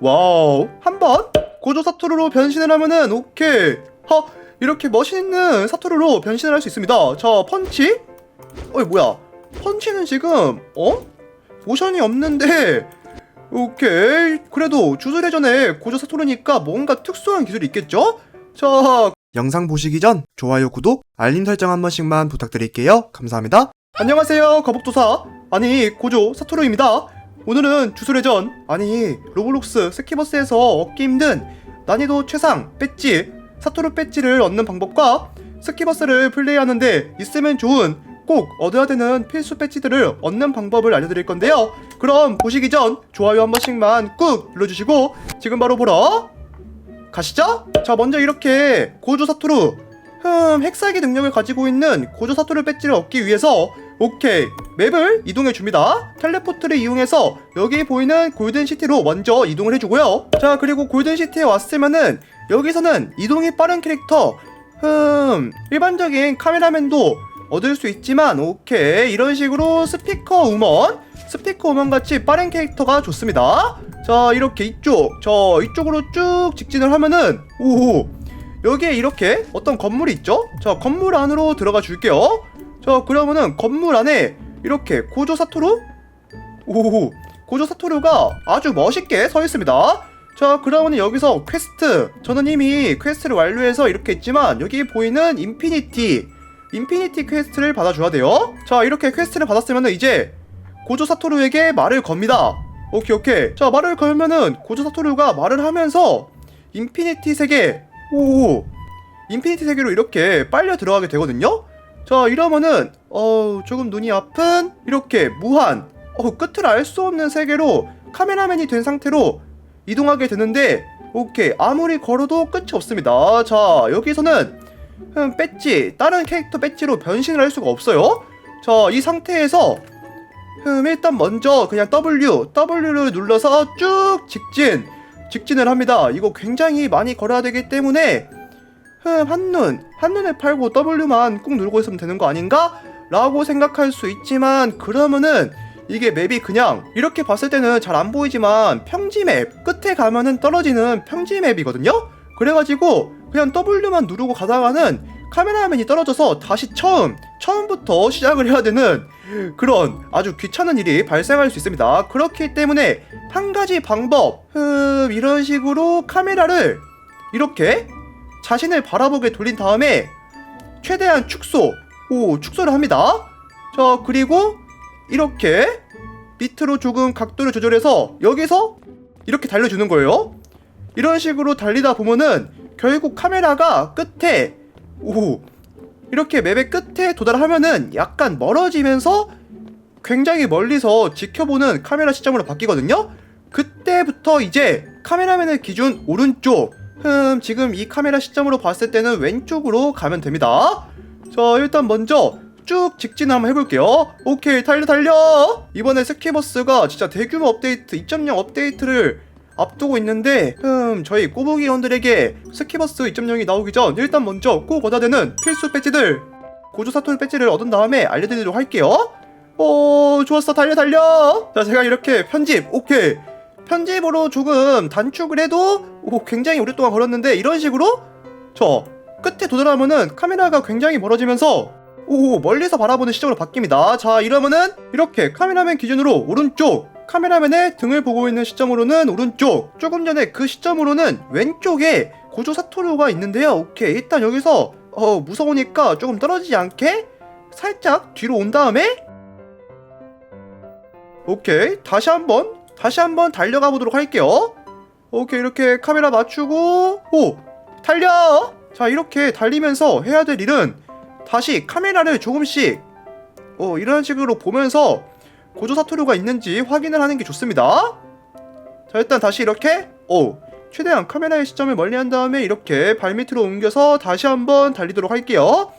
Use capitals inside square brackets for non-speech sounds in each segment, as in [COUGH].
와우 한번? 고조 사토루로 변신을 하면은 오케이. 하 이렇게 멋있는 사토루로 변신을 할 수 있습니다. 자 펀치? 어이 뭐야. 펀치는 지금 어? 모션이 없는데. 오케이. 그래도 주술회전에 고조 사토루니까 뭔가 특수한 기술이 있겠죠? 자 영상 보시기 전 좋아요, 구독, 알림 설정 한 번씩만 부탁드릴게요. 감사합니다. 안녕하세요 거북도사. 아니 고조 사토루입니다 오늘은 주술회전. 아니 로블록스 스키버스에서 얻기 힘든 난이도 최상 배지 사토루 배지를 얻는 방법과 스키버스를 플레이하는데 있으면 좋은 꼭 얻어야 되는 필수 배지들을 얻는 방법을 알려드릴 건데요. 그럼 보시기 전 좋아요 한 번씩만 꾹 눌러주시고 지금 바로 보러 가시죠. 자 먼저 이렇게 고조 사토루 흠, 핵사기 능력을 가지고 있는 고조 사토르 배지를 얻기 위해서 오케이 맵을 이동해 줍니다. 텔레포트를 이용해서 여기 보이는 골든 시티로 먼저 이동을 해주고요. 자 그리고 골든 시티에 왔으면은 여기서는 이동이 빠른 캐릭터 흠 일반적인 카메라맨도 얻을 수 있지만 오케이 이런 식으로 스피커 우먼 스피커 우먼 같이 빠른 캐릭터가 좋습니다. 자 이렇게 이쪽 저 이쪽으로 쭉 직진을 하면은 오호 여기에 이렇게 어떤 건물이 있죠? 자, 건물 안으로 들어가 줄게요. 자, 그러면은 건물 안에 이렇게 고조 사토루? 오, 고조 사토루가 아주 멋있게 서 있습니다. 자, 그러면은 여기서 퀘스트. 저는 이미 퀘스트를 완료해서 이렇게 있지만 여기 보이는 인피니티. 인피니티 퀘스트를 받아줘야 돼요. 자, 이렇게 퀘스트를 받았으면은 이제 고조 사토루에게 말을 겁니다. 오케이, 오케이. 자, 말을 걸면은 고조 사토루가 말을 하면서 인피니티 세계 오 인피니티 세계로 이렇게 빨려 들어가게 되거든요 자 이러면은 어 조금 눈이 아픈 이렇게 무한 어 끝을 알 수 없는 세계로 카메라맨이 된 상태로 이동하게 되는데 오케이. 아무리 걸어도 끝이 없습니다. 자 여기서는 음, 배지 다른 캐릭터 배지로 변신을 할 수가 없어요. 자 이 상태에서 음, 일단 먼저 그냥 W W를 눌러서 쭉 직진 직진을 합니다. 이거 굉장히 많이 걸어야 되기 때문에 흠, 한눈, 한눈에 팔고 W만 꾹 누르고 있으면 되는 거 아닌가? 라고 생각할 수 있지만 그러면은 이게 맵이 그냥 이렇게 봤을 때는 잘 안 보이지만 평지 맵 끝에 가면은 떨어지는 평지 맵이거든요? 그래가지고 그냥 W만 누르고 가다가는 카메라맨이 떨어져서 다시 처음, 처음부터 시작을 해야 되는 그런 아주 귀찮은 일이 발생할 수 있습니다. 그렇기 때문에 한 가지 방법, 흠, 이런 식으로 카메라를 이렇게 자신을 바라보게 돌린 다음에 최대한 축소, 오, 축소를 합니다. 자, 그리고 이렇게 밑으로 조금 각도를 조절해서 여기서 이렇게 달려주는 거예요. 이런 식으로 달리다 보면은 결국 카메라가 끝에 오 이렇게 맵의 끝에 도달하면은 약간 멀어지면서 굉장히 멀리서 지켜보는 카메라 시점으로 바뀌거든요. 그때부터 이제 카메라맨의 기준 오른쪽 흠 지금 이 카메라 시점으로 봤을 때는 왼쪽으로 가면 됩니다. 자 일단 먼저 쭉 직진 한번 해볼게요. 오케이 달려 달려. 이번에 스키버스가 진짜 대규모 업데이트 2.0 업데이트를 앞두고 있는데 음 저희 꼬부기 원들에게 스키버스 2.0이 나오기 전 일단 먼저 꼭 얻어야 되는 필수 배지들 고조 사토르 배지를 얻은 다음에 알려드리도록 할게요 오 좋았어 달려 달려 자 제가 이렇게 편집 오케이 편집으로 조금 단축을 해도 오 굉장히 오랫동안 걸었는데 이런 식으로 저 끝에 도달하면은 카메라가 굉장히 멀어지면서 오 멀리서 바라보는 시점으로 바뀝니다. 자 이러면은 이렇게 카메라맨 기준으로 오른쪽 카메라맨의 등을 보고 있는 시점으로는 오른쪽 조금 전에 그 시점으로는 왼쪽에 고조 사토류가 있는데요. 오케이 일단 여기서 어 무서우니까 조금 떨어지지 않게 살짝 뒤로 온 다음에 오케이 다시 한번 다시 한번 달려가 보도록 할게요 오케이 이렇게 카메라 맞추고 오 달려 자 이렇게 달리면서 해야 될 일은 다시 카메라를 조금씩 어 이런 식으로 보면서 고조 사토류가 있는지 확인을 하는 게 좋습니다. 자 일단 다시 이렇게 오 최대한 카메라의 시점을 멀리 한 다음에 이렇게 발밑으로 옮겨서 다시 한번 달리도록 할게요.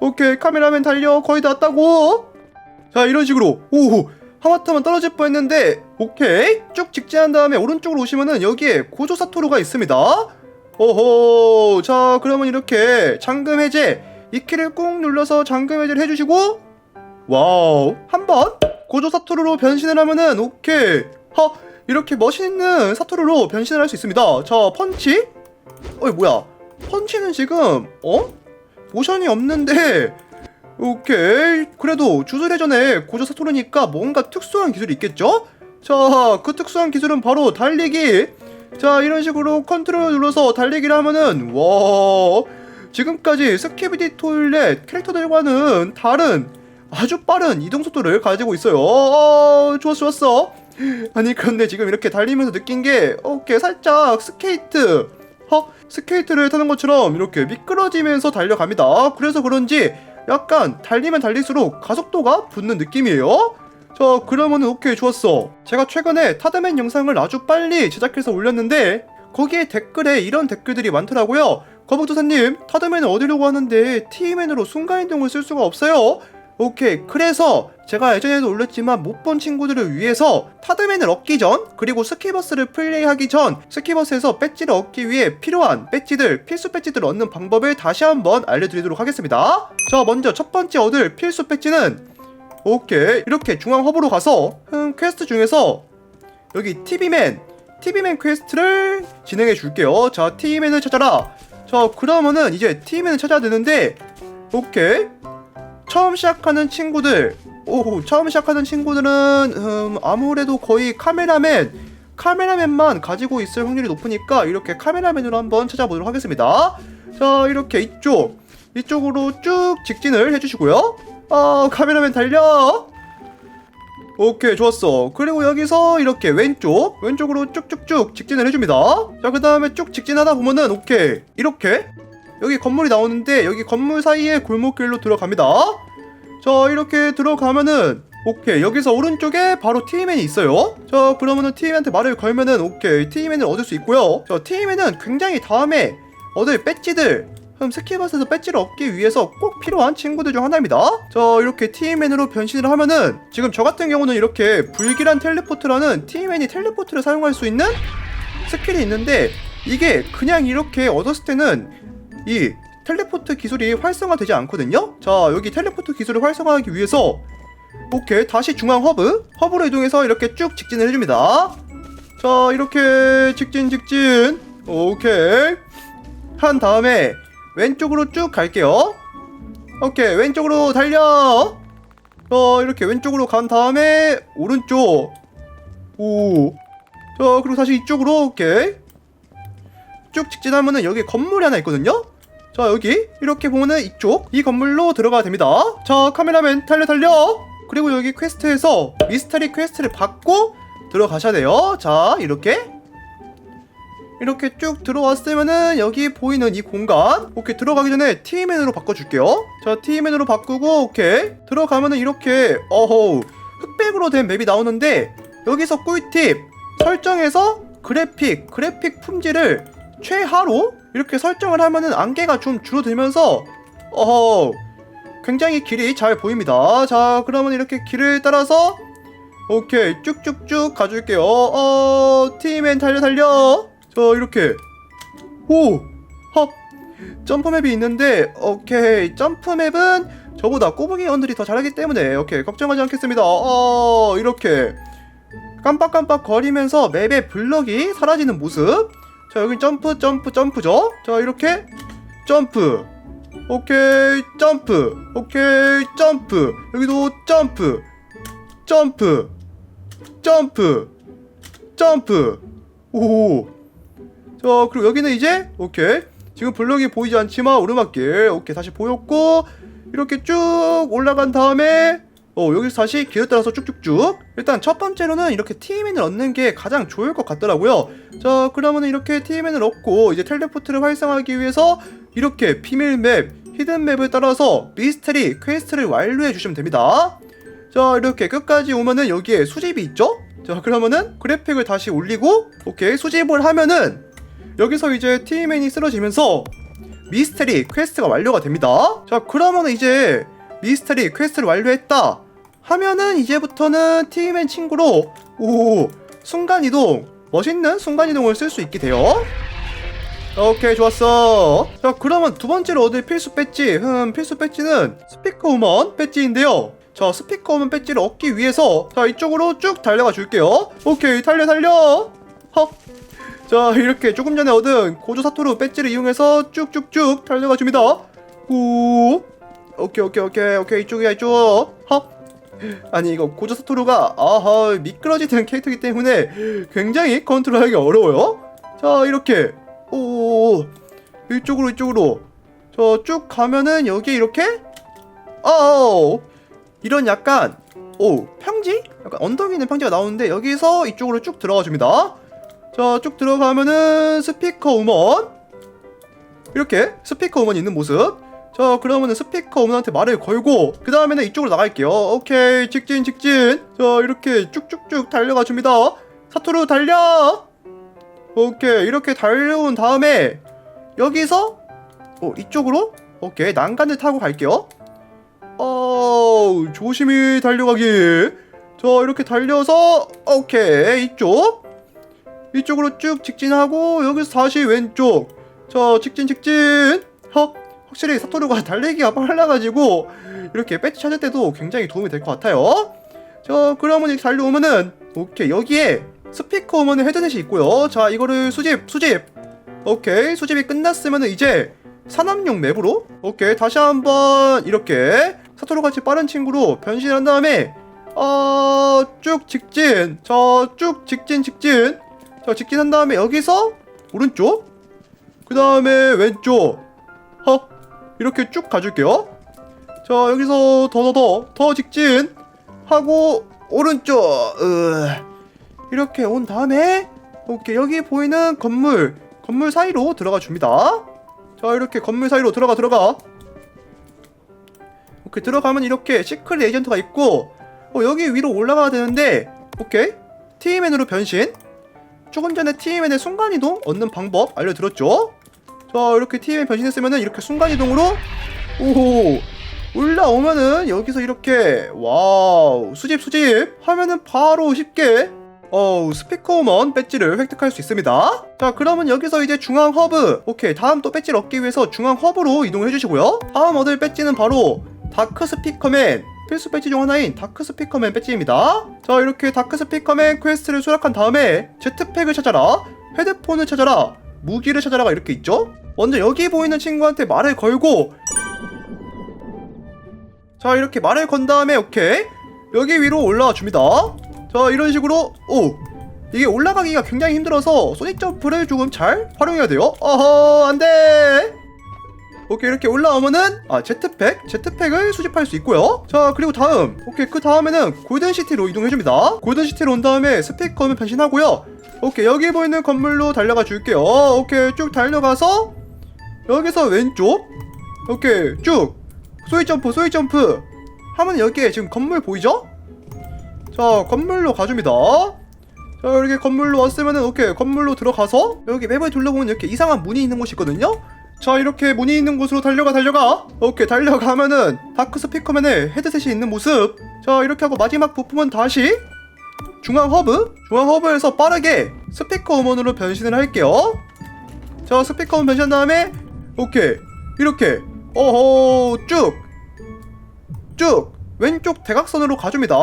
오케이 카메라맨 달려 거의 다 왔다고. 자 이런 식으로 오 하마터면 떨어질 뻔했는데 오케이 쭉 직진한 다음에 오른쪽으로 오시면은 여기에 고조 사토류가 있습니다. 오호 자 그러면 이렇게 잠금 해제 이 키를 꾹 눌러서 잠금 해제를 해주시고 와우 한번 고조 사토루로 변신을 하면은 오케이 하 이렇게 멋있는 사토루로 변신을 할 수 있습니다. 자, 펀치? 어이, 뭐야. 펀치는 지금, 어? 모션이 없는데, 오케이. 그래도 주술 회전에 고조 사토루니까 뭔가 특수한 기술이 있겠죠? 자, 그 특수한 기술은 바로 달리기. 자, 이런 식으로 컨트롤 눌러서 달리기를 하면은, 와. 지금까지 스키비디 토일렛 캐릭터들과는 다른 아주 빠른 이동 속도를 가지고 있어요. 어, 좋았어, 좋았어. 아니 그런데 지금 이렇게 달리면서 느낀 게 오케이 살짝 스케이트 어 스케이트를 타는 것처럼 이렇게 미끄러지면서 달려갑니다 그래서 그런지 약간 달리면 달릴수록 가속도가 붙는 느낌이에요. 자 그러면은 오케이 좋았어. 제가 최근에 타드맨 영상을 아주 빨리 제작해서 올렸는데 거기에 댓글에 이런 댓글들이 많더라고요. 거북도사님 타드맨을 얻으려고 하는데 T맨으로 순간이동을 쓸 수가 없어요 오케이. 그래서 제가 예전에도 올렸지만 못 본 친구들을 위해서 타드맨을 얻기 전 그리고 스키버스를 플레이하기 전 스키버스에서 배지를 얻기 위해 필요한 배지들 필수 배지들을 얻는 방법을 다시 한번 알려드리도록 하겠습니다. 자 먼저 첫 번째 얻을 필수 배지는 오케이. 이렇게 중앙 허브로 가서 음, 퀘스트 중에서 여기 TV맨 TV맨 퀘스트를 진행해 줄게요. 자 TV맨을 찾아라. 자 그러면은 이제 TV맨을 찾아야 되는데 오케이 처음 시작하는 친구들 오 처음 시작하는 친구들은 음, 아무래도 거의 카메라맨 카메라맨만 가지고 있을 확률이 높으니까 이렇게 카메라맨으로 한번 찾아보도록 하겠습니다. 자 이렇게 이쪽 이쪽으로 쭉 직진을 해주시고요. 아 카메라맨 달려! 오케이 좋았어. 그리고 여기서 이렇게 왼쪽 왼쪽으로 쭉쭉쭉 직진을 해줍니다. 자 그 다음에 쭉 직진하다 보면은 오케이. 이렇게 여기 건물이 나오는데 여기 건물 사이에 골목길로 들어갑니다. 자 이렇게 들어가면은 오케이. 여기서 오른쪽에 바로 T맨이 있어요. 자 그러면은 T맨한테 말을 걸면은 오케이. T맨을 얻을 수 있고요. 자 T맨은 굉장히 다음에 얻을 배지들 그럼 스키버스에서 배지를 얻기 위해서 꼭 필요한 친구들 중 하나입니다. 자 이렇게 T맨으로 변신을 하면은 지금 저 같은 경우는 이렇게 불길한 텔레포트라는 T맨이 텔레포트를 사용할 수 있는 스킬이 있는데 이게 그냥 이렇게 얻었을 때는 이 텔레포트 기술이 활성화되지 않거든요. 자, 여기 텔레포트 기술을 활성화하기 위해서 오케이 다시 중앙 허브 허브로 이동해서 이렇게 쭉 직진을 해줍니다. 자, 이렇게 직진 직진 오케이 한 다음에 왼쪽으로 쭉 갈게요. 오케이 왼쪽으로 달려. 어 이렇게 왼쪽으로 간 다음에 오른쪽 오. 자 그리고 다시 이쪽으로 오케이 쭉 직진하면은 여기 건물이 하나 있거든요. 자 여기 이렇게 보면은 이쪽 이 건물로 들어가야 됩니다. 자 카메라맨 달려 달려. 그리고 여기 퀘스트에서 미스터리 퀘스트를 받고 들어가셔야 돼요. 자 이렇게 이렇게 쭉 들어왔으면은 여기 보이는 이 공간 오케이 들어가기 전에 T맨으로 바꿔줄게요. 자 T맨으로 바꾸고 오케이 들어가면은 이렇게 어허 흑백으로 된 맵이 나오는데 여기서 꿀팁 설정에서 그래픽 그래픽 품질을 최하로 이렇게 설정을 하면은 안개가 좀 줄어들면서 어허 굉장히 길이 잘 보입니다. 자 그러면 이렇게 길을 따라서 오케이 쭉쭉쭉 가줄게요. 어 팀맨 달려 달려. 자 이렇게. 오헉 점프맵이 있는데 오케이 점프맵은 저보다 꼬부기 언들이 더 잘하기 때문에 오케이 걱정하지 않겠습니다. 어 이렇게. 깜빡깜빡 거리면서 맵의 블럭이 사라지는 모습 자 여기 점프 점프 점프죠? 자 이렇게 점프. 오케이 점프. 오케이 점프. 여기도 점프. 점프. 점프. 점프. 오자 그리고 여기는 이제 오케이. 지금 블럭이 보이지 않지만 오르막길. 오케이 다시 보였고 이렇게 쭉 올라간 다음에 어 여기서 다시 길을 따라서 쭉쭉쭉. 일단 첫 번째로는 이렇게 T맨을 얻는 게 가장 좋을 것 같더라고요. 자 그러면 이렇게 T맨을 얻고 이제 텔레포트를 활성화하기 위해서 이렇게 비밀맵 히든맵을 따라서 미스테리 퀘스트를 완료해 주시면 됩니다. 자 이렇게 끝까지 오면은 여기에 수집이 있죠? 자 그러면은 그래픽을 다시 올리고 오케이 수집을 하면은 여기서 이제 T맨이 쓰러지면서 미스테리 퀘스트가 완료가 됩니다. 자 그러면은 이제 미스터리 퀘스트를 완료했다. 하면은 이제부터는 팀맨 친구로 오 순간이동 멋있는 순간이동을 쓸 수 있게 돼요. 오케이 좋았어. 자 그러면 두 번째로 얻을 필수 배지 음 필수 배지는 스피커 우먼 배지인데요. 자 스피커 오면 배지를 얻기 위해서 자 이쪽으로 쭉 달려가 줄게요. 오케이 달려 달려. 헉 자 이렇게 조금 전에 얻은 고조 사토루 배지를 이용해서 쭉쭉쭉 달려가 줍니다. 오 오케이 오케이 오케이 오케이. 이쪽이야 이쪽. 헉. 아니 이거 고조 사토루가 아하 미끄러지는 캐릭터이기 때문에 굉장히 컨트롤하기 어려워요. 자 이렇게. 오 이쪽으로 이쪽으로. 저 쭉 가면은 여기 이렇게? 어 이런 약간 오 평지? 약간 언덕 있는 평지가 나오는데 여기서 이쪽으로 쭉 들어가 줍니다. 자 쭉 들어가면은 스피커 우먼. 이렇게 스피커 우먼 있는 모습 자 그러면은 스피커 우먼한테 말을 걸고 그 다음에는 이쪽으로 나갈게요. 오케이 직진 직진. 자 이렇게 쭉쭉쭉 달려가 줍니다. 사토루 달려! 오케이 이렇게 달려온 다음에 여기서 어 이쪽으로? 오케이 난간을 타고 갈게요. 어 조심히 달려가기 자 이렇게 달려서 오케이 이쪽. 이쪽으로 쭉 직진하고 여기서 다시 왼쪽. 자 직진 직진. 어 확실히 사토루가 [LAUGHS] 달리기가 빨라가지고 이렇게 배치 찾을 때도 굉장히 도움이 될 것 같아요. 자 그러면 이렇게 달려오면은 오케이 여기에 스피커 오면은 헤드셋이 있고요. 자 이거를 수집 수집. 오케이 수집이 끝났으면은 이제 산업용 맵으로 오케이 다시 한번 이렇게 사토루 같이 빠른 친구로 변신한 다음에 어 쭉 직진. 저 쭉 직진 직진. 자 직진한 다음에 여기서 오른쪽 그 다음에 왼쪽. 허 이렇게 쭉 가줄게요. 자 여기서 더 더 더 더 직진 하고 오른쪽 으, 이렇게 온 다음에 오케이 여기 보이는 건물 건물 사이로 들어가 줍니다. 자 이렇게 건물 사이로 들어가 들어가. 오케이 들어가면 이렇게 시크릿 에이전트가 있고 어, 여기 위로 올라가야 되는데 오케이. T맨으로 변신. 조금 전에 T맨의 순간이동 얻는 방법 알려드렸죠 자 이렇게 T맨 변신했으면은 이렇게 순간이동으로 오호 올라오면은 여기서 이렇게 와우 수집 수집 하면은 바로 쉽게 어우 스피커먼 배지를 획득할 수 있습니다. 자 그러면 여기서 이제 중앙 허브. 오케이 다음 또 배지를 얻기 위해서 중앙 허브로 이동해 주시고요. 다음 얻을 배지는 바로 다크 스피커맨 필수 배지 중 하나인 다크 스피커맨 배지입니다. 자 이렇게 다크 스피커맨 퀘스트를 수락한 다음에 제트팩을 찾아라 헤드폰을 찾아라 무기를 찾아라가 이렇게 있죠? 먼저 여기 보이는 친구한테 말을 걸고 자 이렇게 말을 건 다음에 오케이. 여기 위로 올라와 줍니다. 자 이런 식으로 오! 이게 올라가기가 굉장히 힘들어서 소닉 점프를 조금 잘 활용해야 돼요. 어허 안돼! 오케이 이렇게 올라오면은 아 제트팩? 제트팩을 수집할 수 있고요. 자 그리고 다음. 오케이 그 다음에는 골든시티로 이동해줍니다. 골든시티로 온 다음에 스피커는 변신하고요 오케이 여기 보이는 건물로 달려가 줄게요. 오케이 쭉 달려가서 여기서 왼쪽. 오케이 쭉. 소위 점프 소위 점프. 하면 여기에 지금 건물 보이죠? 자 건물로 가줍니다. 자 이렇게 건물로 왔으면은 오케이 건물로 들어가서 여기 맵을 둘러보면 이렇게 이상한 문이 있는 곳이 있거든요? 자 이렇게 문이 있는 곳으로 달려가 달려가. 오케이 달려가면은 다크 스피커맨의 헤드셋이 있는 모습. 자 이렇게 하고 마지막 부품은 다시 중앙 허브? 중앙 허브에서 빠르게 스피커 우먼으로 변신을 할게요. 자 스피커 우먼 변신한 다음에 오케이. 이렇게. 어허 쭉. 쭉. 왼쪽 대각선으로 가줍니다.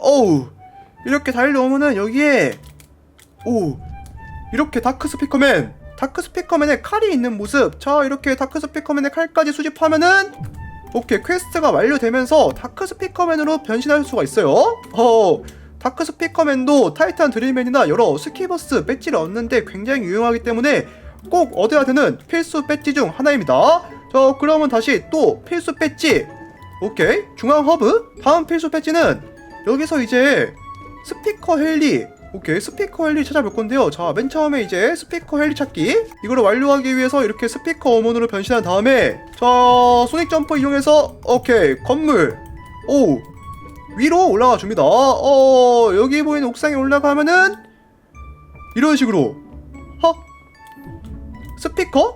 어우. 이렇게 달려오면은 여기에 오. 이렇게 다크 스피커맨. 다크 스피커맨의 칼이 있는 모습. 자 이렇게 다크 스피커맨의 칼까지 수집하면은 오케이 퀘스트가 완료되면서 다크 스피커맨으로 변신할 수가 있어요. 어 다크 스피커맨도 타이탄 드릴맨이나 여러 스키버스 배지를 얻는데 굉장히 유용하기 때문에 꼭 얻어야 되는 필수 배지 중 하나입니다. 자 그러면 다시 또 필수 배지. 오케이 중앙 허브? 다음 필수 배지는 여기서 이제 스피커 헬리 오케이 스피커 헬리 찾아볼 건데요. 자 맨 처음에 이제 스피커 헬리 찾기. 이거를 완료하기 위해서 이렇게 스피커 어먼으로 변신한 다음에 자 소닉 점프 이용해서 오케이 건물. 오 위로 올라가 줍니다. 어 여기 보이는 옥상에 올라가면은 이런 식으로. 허 스피커?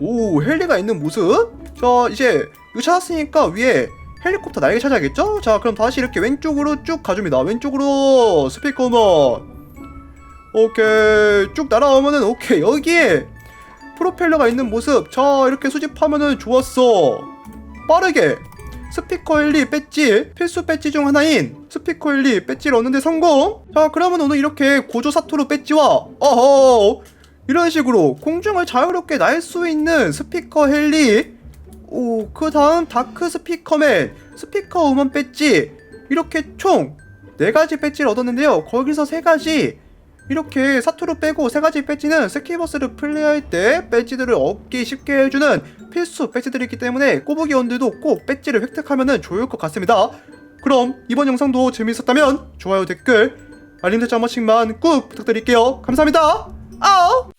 오 헬리가 있는 모습. 자 이제 이거 찾았으니까 위에 헬리콥터 날개 찾아야겠죠? 자 그럼 다시 이렇게 왼쪽으로 쭉 가줍니다. 왼쪽으로 스피커먼 오케이. 쭉 날아오면은 오케이. 여기에 프로펠러가 있는 모습. 자 이렇게 수집하면은 좋았어. 빠르게. 스피커 헬리 배지. 필수 배지 중 하나인 스피커 헬리 배지를 얻는데 성공. 자 그러면 오늘 이렇게 고조 사토루 배지와 어허! 이런 식으로 공중을 자유롭게 날 수 있는 스피커 헬리 오 그 다음 다크 스피커맨 스피커 우먼 배지 이렇게 총네 가지 배지를 얻었는데요 거기서 세 가지 이렇게 사토로 빼고 세 가지 배지는 스키버스를 플레이할 때 배지들을 얻기 쉽게 해주는 필수 배지들이기 때문에 꼬부기 원들도 꼭 배지를 획득하면 좋을 것 같습니다. 그럼 이번 영상도 재밌었다면 좋아요 댓글 알림 설정 한 번씩만 꾹 부탁드릴게요. 감사합니다. 아우!